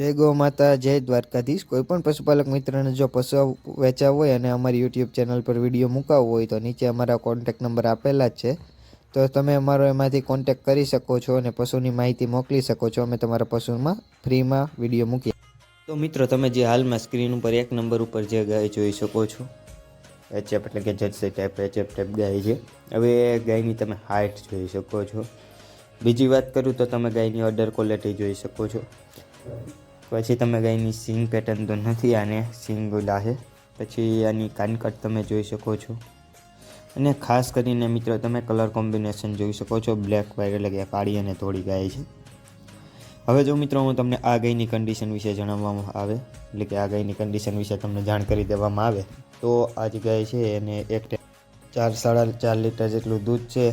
જય ગૌ માતા, જય દ્વારકાધીશ. કોઈ પણ પશુપાલક મિત્રને જો પશુ વેચાવ હોય અને અમારી યુટ્યુબ ચેનલ પર વીડિયો મુકાવવો હોય તો નીચે અમારા કોન્ટેક નંબર આપેલા જ છે. તો તમે અમારો એમાંથી કોન્ટેક કરી શકો છો અને પશુની માહિતી મોકલી શકો છો. અમે તમારા પશુમાં ફ્રીમાં વીડિયો મૂકીએ. તો મિત્રો, તમે જે હાલમાં સ્ક્રીન ઉપર એક નંબર ઉપર જે ગાય જોઈ શકો છો. એચએફ એટલે કે જર્સી ટાઈપ એચએફ ટાઈપ ગાય છે. હવે ગાયની તમે હાઇટ જોઈ શકો છો. બીજી વાત કરું તો તમે ગાયની ઓર્ડર ક્વોલિટી જોઈ શકો છો. પછી તમે ગાયની સિંગ પેટર્ન તો નથી આને સિંગ છે. પછી આની કાનકટ તમે જોઈ શકો છો. અને ખાસ કરીને મિત્રો તમે કલર કોમ્બિનેશન જોઈ શકો છો. બ્લેક વ્હાઇટ એટલે કે કાળી અને ધોળી ગાય છે. હવે જો મિત્રો હું તમને આ ગાયની કન્ડિશન વિશે જણાવવામાં આવે, એટલે કે આ ગાયની કન્ડિશન વિશે તમને જાણકારી દેવામાં આવે, તો આ જ ગાય છે એને એક ચાર, સાડા ચાર લીટર જેટલું દૂધ છે.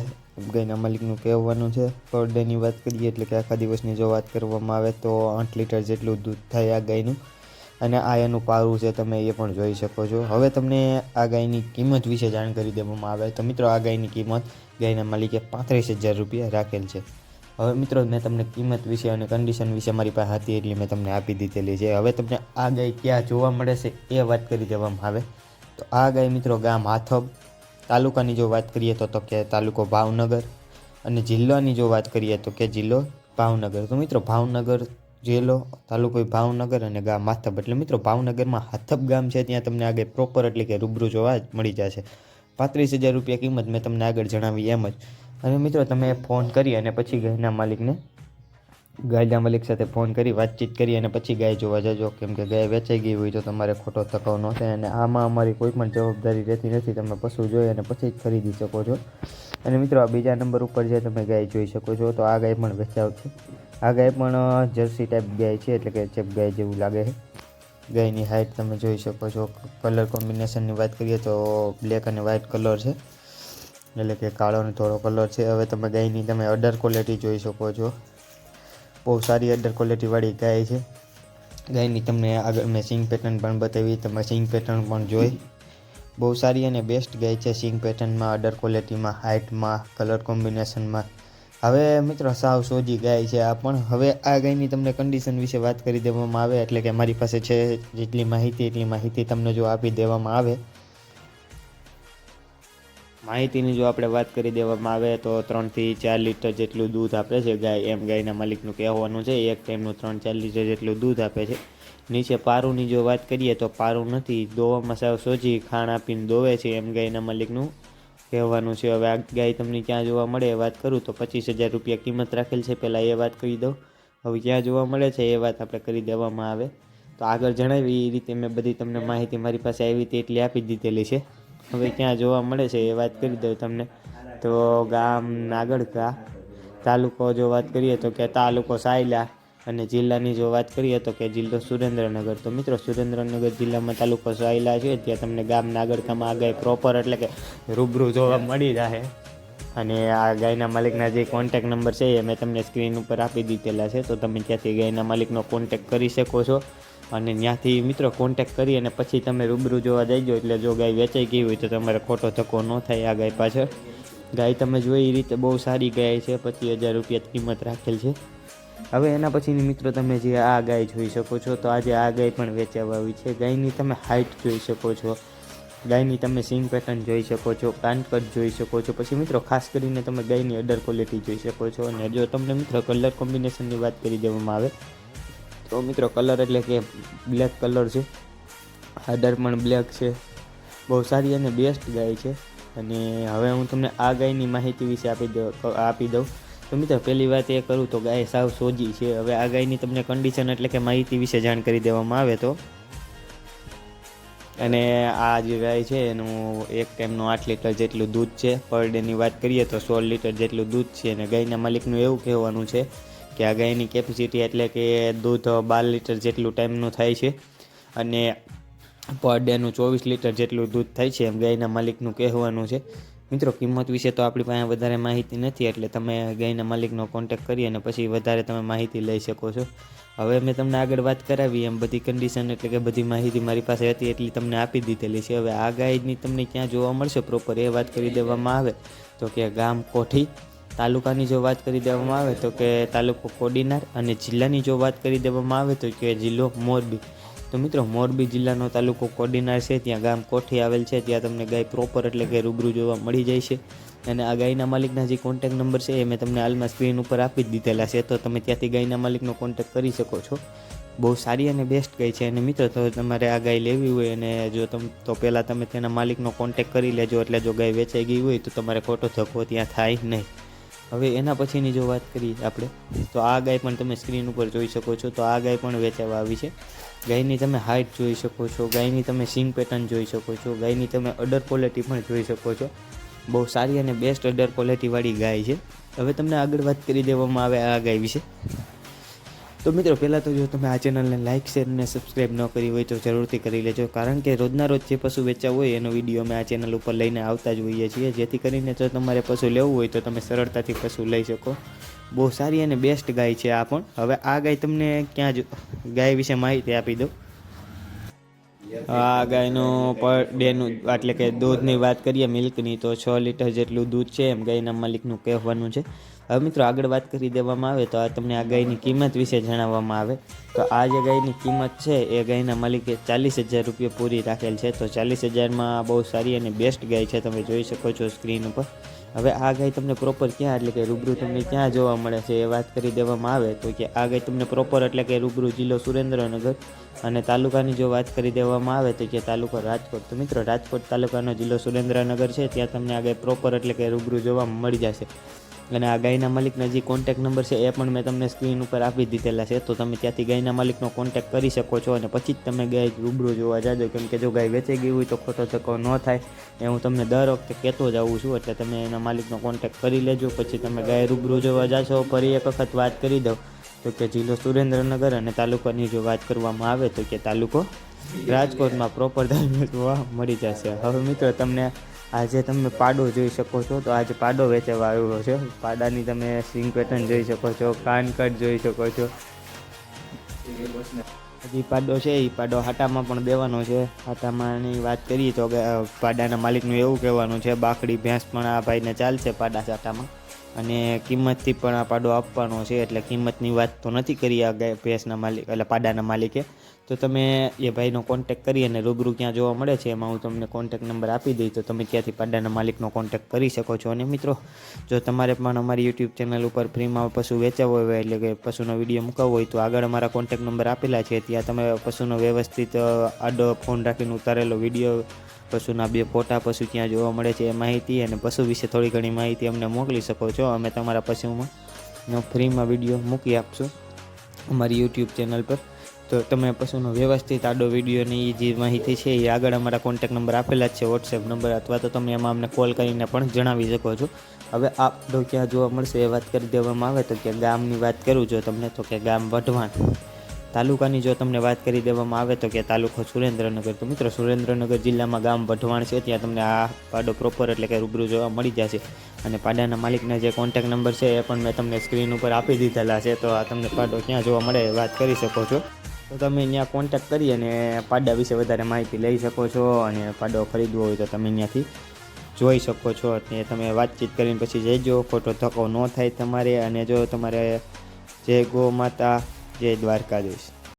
ગાયના માલિકનું કહેવાનું છે. પર ડેની વાત કરીએ એટલે કે આખા દિવસની જો વાત કરવામાં આવે તો આઠ લીટર જેટલું દૂધ થાય આ ગાયનું. અને આ એનું પારું છે તમે એ પણ જોઈ શકો છો. હવે તમને આ ગાયની કિંમત વિશે જાણકારી દેવામાં આવે. તો મિત્રો, આ ગાયની કિંમત ગાયના માલિકે પાંત્રીસ હજાર રૂપિયા રાખેલ છે. હવે મિત્રો, મેં તમને કિંમત વિશે અને કન્ડિશન વિશે મારી પાસે હતી એટલે મેં તમને આપી દીધેલી છે. હવે તમને આ ગાય ક્યાં જોવા મળે છે એ વાત કરી દેવામાં આવે. તો આ ગાય મિત્રો, ગામ હાથબ તાલુકાની જો વાત કરીએ તો તો કે તાલુકો ભાવનગર અને જિલ્લાની જો વાત કરીએ તો કે જિલ્લો ભાવનગર. તો મિત્રો ભાવનગર જિલ્લો, તાલુકો ભાવનગર અને ગામ માથબ એટલે મિત્રો ભાવનગરમાં હાથબ ગામ છે, ત્યાં તમને આગળ પ્રોપર એટલે કે રૂબરૂ જોવા મળી જશે. પાંત્રીસ હજાર રૂપિયા કિંમત મેં તમને આગળ જણાવી એમ જ. અને મિત્રો તમે ફોન કરી અને પછી ઘરના માલિકને ગાયના માલિક સાથે ફોન કરી, વાતચીત કરી અને પછી ગાય જોવા જજો. કેમ કે ગાય વેચાઈ ગઈ હોય તો તમારે ખોટો થકાવ ન થાય અને આમાં અમારી કોઈ પણ જવાબદારી રહેતી નથી. તમે પશુ જોઈ અને પછી જ ખરીદી શકો છો. અને મિત્રો, આ બીજા નંબર ઉપર જે તમે ગાય જોઈ શકો છો, તો આ ગાય પણ વેચાવ છે. આ ગાય પણ જર્સી ટાઈપ ગાય છે, એટલે કે ચેપ ગાય જેવું લાગે છે. ગાયની હાઇટ તમે જોઈ શકો છો. કલર કોમ્બિનેશનની વાત કરીએ તો બ્લેક અને વ્હાઇટ કલર છે. એટલે કે કાળો અને ધોળો કલર છે. હવે તમે ગાયની તમે અડર ક્વોલિટી જોઈ શકો છો. બહુ સારી અડર ક્વોલિટીવાળી ગાય છે. ગાયની તમને આગળ મેં સિંગ પેટર્ન પણ બતાવી, તમે સિંગ પેટર્ન પણ જોઈ. બહુ સારી અને બેસ્ટ ગાય છે સિંગ પેટર્નમાં અડર ક્વોલિટીમાં હાઇટમાં કલર કોમ્બિનેશનમાં હવે મિત્રો સાવ સોજી ગાય છે આ પણ. હવે આ ગાયની તમને કન્ડિશન વિશે વાત કરી દેવામાં આવે, એટલે કે મારી પાસે છે જેટલી માહિતી એટલી માહિતી તમને જો આપી દેવામાં આવે. માહિતીની જો આપણે વાત કરી દેવામાં આવે તો ત્રણથી ચાર લીટર જેટલું દૂધ આપે છે. ગાય એમ ગાયના માલિકનું કહેવાનું છે, એક ટાઈમનું ત્રણ ચાર લીટર જેટલું દૂધ આપે છે. નીચે પારુંની જો વાત કરીએ તો પારું નથી, દોવામાં સાવ સોજી, ખાણ આપીને દોવે છે એમ ગાયના માલિકનું કહેવાનું છે. હવે આ ગાય તમને ક્યાં જોવા મળે એ વાત કરું તો પચીસ હજાર રૂપિયા કિંમત રાખેલ છે, પહેલાં એ વાત કહી દઉં. હવે ક્યાં જોવા મળે છે એ વાત આપણે કરી દેવામાં આવે. તો આગળ જણાવી, એ રીતે મેં બધી તમને માહિતી મારી પાસે આવી હતી, એટલી આપી દીધેલી છે. હવે ક્યાં જોવા મળે છે એ વાત કરી દઉં તમને. તો ગામ નાગડકા તાલુકો જો વાત કરીએ તો કે તાલુકો સાયલા અને જિલ્લાની જો વાત કરીએ તો કે જિલ્લો સુરેન્દ્રનગર. તો મિત્રો સુરેન્દ્રનગર જિલ્લામાં તાલુકો સાયલા છે, ત્યાં તમને ગામ નાગડકામાં આ ગાય પ્રોપર એટલે કે રૂબરૂ જોવા મળી રહે. અને આ ગાયના માલિકના જે કોન્ટેક નંબર છે એ મેં તમને સ્ક્રીન ઉપર આપી દીધેલા છે, તો તમે ત્યાંથી ગાયના માલિકનો કોન્ટેક કરી શકો છો. અને ત્યાંથી મિત્રો કોન્ટેક કરી અને પછી તમે રૂબરૂ જોવા જઈજો એટલે જો ગાય વેચાઈ ગઈ હોય તો તમારે ખોટો ધક્કો ન થાય આ ગાય પાછળ. ગાય તમે જોઈ એ રીતે બહુ સારી ગાય છે, પચીસ હજાર રૂપિયા કિંમત રાખેલ છે. હવે એના પછીની મિત્રો તમે જે આ ગાય જોઈ શકો છો, તો આજે આ ગાય પણ વેચાવા આવી છે. ગાયની તમે હાઇટ જોઈ શકો છો. ગાયની તમે સિંગ પેટર્ન જોઈ શકો છો કાનકટ જોઈ શકો છો. પછી મિત્રો ખાસ કરીને તમે ગાયની અડર ક્વોલિટી જોઈ શકો છો. અને જો તમને મિત્રો કલર કોમ્બિનેશનની વાત કરી દેવામાં આવે તો મિત્રો કલર એટલે કે બ્લેક કલર છે. હાડર પણ બ્લેક છે. બહુ સારી અને બેસ્ટ ગાય છે. અને હવે હું તમને આ ગાયની માહિતી વિશે આપી દઉં આપી દઉં. તો મિત્રો પહેલી વાત એ કરું તો ગાય સાવ સોજી છે. હવે આ ગાયની તમને કન્ડિશન એટલે કે માહિતી વિશે જાણ કરી દેવામાં આવે તો. અને આ જે ગાય છે એનું એક ટાઈમનું આઠ લીટર જેટલું દૂધ છે. પર ડેની વાત કરીએ તો સોળ લીટર જેટલું દૂધ છે. અને ગાયના માલિકનું એવું કહેવાનું છે કે આ ગાયની કેપેસિટી એટલે કે દૂધ બાર લીટર જેટલું ટાઈમનું થાય છે અને પર ડેનું ચોવીસ લીટર જેટલું દૂધ થાય છે એમ ગાયના માલિકનું કહેવાનું છે. મિત્રો, કિંમત વિશે તો આપણી પાસે વધારે માહિતી નથી, એટલે તમે ગાયના માલિકનો કોન્ટેક કરી અને પછી વધારે તમે માહિતી લઈ શકો છો. હવે મેં તમને આગળ વાત કરાવી, એમ બધી કન્ડિશન એટલે કે બધી માહિતી મારી પાસે હતી એટલી તમને આપી દીધેલી છે. હવે આ ગાયની તમને ક્યાં જોવા મળશે? પ્રોપર એ વાત કરી દેવામાં આવે. તો કે ગામ કોઠી તાલુકાની જો વાત કરી દેવામાં આવે તો કે તાલુકો કોડીનાર અને જિલ્લાની જો વાત કરી દેવામાં આવે તો કે જિલ્લો મોરબી. તો મિત્રો, મોરબી જિલ્લાનો તાલુકો કોડીનાર છે. ત્યાં ગામ કોઠી આવેલ છે. ત્યાં તમને ગાય પ્રોપર એટલે કે રૂબરૂ જોવા મળી જાય છે. અને આ ગાયના માલિકના જે કોન્ટેક નંબર છે એ મેં તમને હાલમાં સ્ક્રીન ઉપર આપી જ દીધેલા છે. તો તમે ત્યાંથી ગાયના માલિકનો કોન્ટેક કરી શકો છો. બહુ સારી અને બેસ્ટ ગાય છે. અને મિત્રો, તો તમારે આ ગાય લેવી હોય અને જો તમ, તો પહેલાં તમે તેના માલિકનો કોન્ટેક કરી લેજો. એટલે જો ગાય વેચાઈ ગઈ હોય તો તમારે ખોટો ધક્કો ત્યાં થાય નહીં. હવે એના પછીની જો વાત કરીએ આપણે, તો આ ગાય પણ તમે સ્ક્રીન ઉપર જોઈ શકો છો, તો આ ગાય પણ વેચાવા આવી છે. ગાયની તમે હાઇટ જોઈ શકો છો, ગાયની તમે સિંગ પેટર્ન જોઈ શકો છો, ગાયની તમે અડર ક્વોલિટી પણ જોઈ શકો છો. બહુ સારી અને બેસ્ટ અડર ક્વોલિટીવાળી ગાય છે. હવે તમને આગળ વાત કરી દેવામાં આવે આ ગાય વિશે. તો મિત્રો, પહેલાં તો જો તમે આ ચેનલને લાઇક શેર અને સબસ્ક્રાઈબ ન કરી હોય તો જરૂરથી કરી લેજો. કારણ કે રોજના રોજ જે પશુ વેચવા હોય એનો વીડિયો અમે આ ચેનલ ઉપર લઈને આવતા જ હોઈએ છીએ. જેથી કરીને જો તમારે પશુ લેવું હોય તો તમે સરળતાથી પશુ લઈ શકો. બહુ સારી અને બેસ્ટ ગાય છે આ પણ. હવે આ ગાય તમને ક્યાં જ, ગાય વિશે માહિતી આપી દઉં. આ ગાયનો પર ડેનું એટલે કે દૂધની વાત કરીએ મિલ્કની તો છ લીટર જેટલું દૂધ છે એમ ગાયના માલિકનું કહેવાનું છે. હવે મિત્રો આગળ વાત કરી દેવામાં આવે તો આ તમને આ ગાયની કિંમત વિશે જણાવવામાં આવે. તો આ જે ગાયની કિંમત છે, એ ગાયના માલિકે ચાલીસ હજાર રૂપિયા પૂરી રાખેલ છે. તો ચાલીસ હજારમાં બહુ સારી અને બેસ્ટ ગાય છે, તમે જોઈ શકો છો સ્ક્રીન ઉપર. હવે આ ગાય તમને પ્રોપર ક્યાં, એટલે કે રૂબરૂ તમને ક્યાં જોવા મળે છે એ વાત કરી દેવામાં આવે. તો કે આ ગાય તમને પ્રોપર એટલે કે રૂબરૂ જિલ્લો સુરેન્દ્રનગર અને તાલુકાની જો વાત કરી દેવામાં આવે તો કે તાલુકો રાજકોટ. તો મિત્રો રાજકોટ તાલુકાનો જિલ્લો સુરેન્દ્રનગર છે, ત્યાં તમને આ ગાય પ્રોપર એટલે કે રૂબરૂ જોવા મળી જશે. અને આ ગાયના માલિકના જે કોન્ટેક નંબર છે, એ પણ મેં તમને સ્ક્રીન ઉપર આપી દીધેલા છે. તો તમે ત્યાંથી ગાયના માલિકનો કોન્ટેક કરી શકો છો અને પછી જ તમે ગાય રૂબરૂ જોવા જાજો. કેમ કે જો ગાય વેચાઈ ગઈ હોય તો ખોટો ધક્કો ન થાય. એ હું તમને દર વખતે કહેતો જ આવું છું, એટલે તમે એના માલિકનો કોન્ટેક કરી લેજો. પછી તમે ગાય રૂબરૂ જોવા જાશો, ફરી એક વખત વાત કરી દઉં. તો કે જિલ્લો સુરેન્દ્રનગર અને તાલુકાની જો વાત કરવામાં આવે તો કે તાલુકો રાજકોટમાં પ્રોપર ધાર્મિક જોવા મળી જશે. હવે મિત્રો, તમને આજે તમે પાડો જોઈ શકો છો. તો આજે પાડો વેચવા આવ્યો છે. પાડાની તમે સિંગ પેટર્ન જોઈ શકો છો. કાનકટ જોઈ શકો છો. હજી પાડો છે એ પાડો હાટામાં પણ દેવાનો છે. હાટામાંની વાત કરીએ તો પાડાના માલિકનું એવું કહેવાનું છે, બાકડી ભેંસ પણ આ ભાઈને ચાલશે પાડા ચાટામાં અને કિંમતથી પણ આ પાડો આપવાનો છે, એટલે કિંમતની વાત તો નથી કરી આ ભેંસના માલિક, એટલે પાડાના માલિકે. તો તમે એ ભાઈનો કોન્ટેક કરી અને રૂબરૂ ક્યાં જોવા મળે છે, એમાં હું તમને કોન્ટેક નંબર આપી દઈ તો તમે ત્યાંથી પાડાના માલિકનો કોન્ટેક કરી શકો છો. અને મિત્રો, જો તમારે પણ અમારી યુટ્યુબ ચેનલ ઉપર ફ્રીમાં પશુ વેચાવો હોય, એટલે કે પશુનો વીડિયો મૂકાવવો હોય, તો આગળ અમારા કોન્ટેક નંબર આપેલા છે. ત્યાં તમે પશુનો વ્યવસ્થિત આડો ફોન રાખીને ઉતારેલો વીડિયો પશુના બે ફોટા પશુ ક્યાં જોવા મળે છે એ માહિતી અને પશુ વિશે થોડી ઘણી માહિતી અમને મોકલી શકો છો. અમે તમારા પશુમાં ફ્રીમાં વીડિયો મૂકી આપશું અમારી યુટ્યુબ ચેનલ પર. તો તમે પશુનો વ્યવસ્થિત આડો વિડીયોની જે માહિતી છે એ આગળ અમારા કોન્ટેક નંબર આપેલા જ છે વોટ્સએપ નંબર અથવા તો તમે એમાં અમને કોલ કરીને પણ જણાવી શકો છો. હવે આપડો ક્યાં જોવા મળશે એ વાત કરી દેવામાં આવે તો કે ગામની વાત કરું જો તમને તો કે ગામ વઢવાણ. તાલુકાની જો તમને વાત કરી દેવામાં આવે તો કે તાલુકો સુરેન્દ્રનગર. તો મિત્રો, સુરેન્દ્રનગર જિલ્લામાં ગામ વઢવાણ છે. ત્યાં તમને આ પાડો પ્રોપર એટલે કે રૂબરૂ જોવા મળી જશે. અને પાડાના માલિકના જે કોન્ટેક નંબર છે એ પણ મેં તમને સ્ક્રીન ઉપર આપી દીધેલા છે. તો આ તમને પાડો ક્યાં જોવા મળે વાત કરી શકો છો. તો તમે ત્યાં કોન્ટેક કરી અને પાડા વિશે વધારે માહિતી લઈ શકો છો અને પાડો ખરીદવો હોય તો તમે ત્યાંથી જોઈ શકો છો. અને તમે વાતચીત કરીને પછી જઈજો ખોટો ધક્કો ન થાય તમારે અને જો તમારે જય ગો માતા જય દ્વારકાધીશ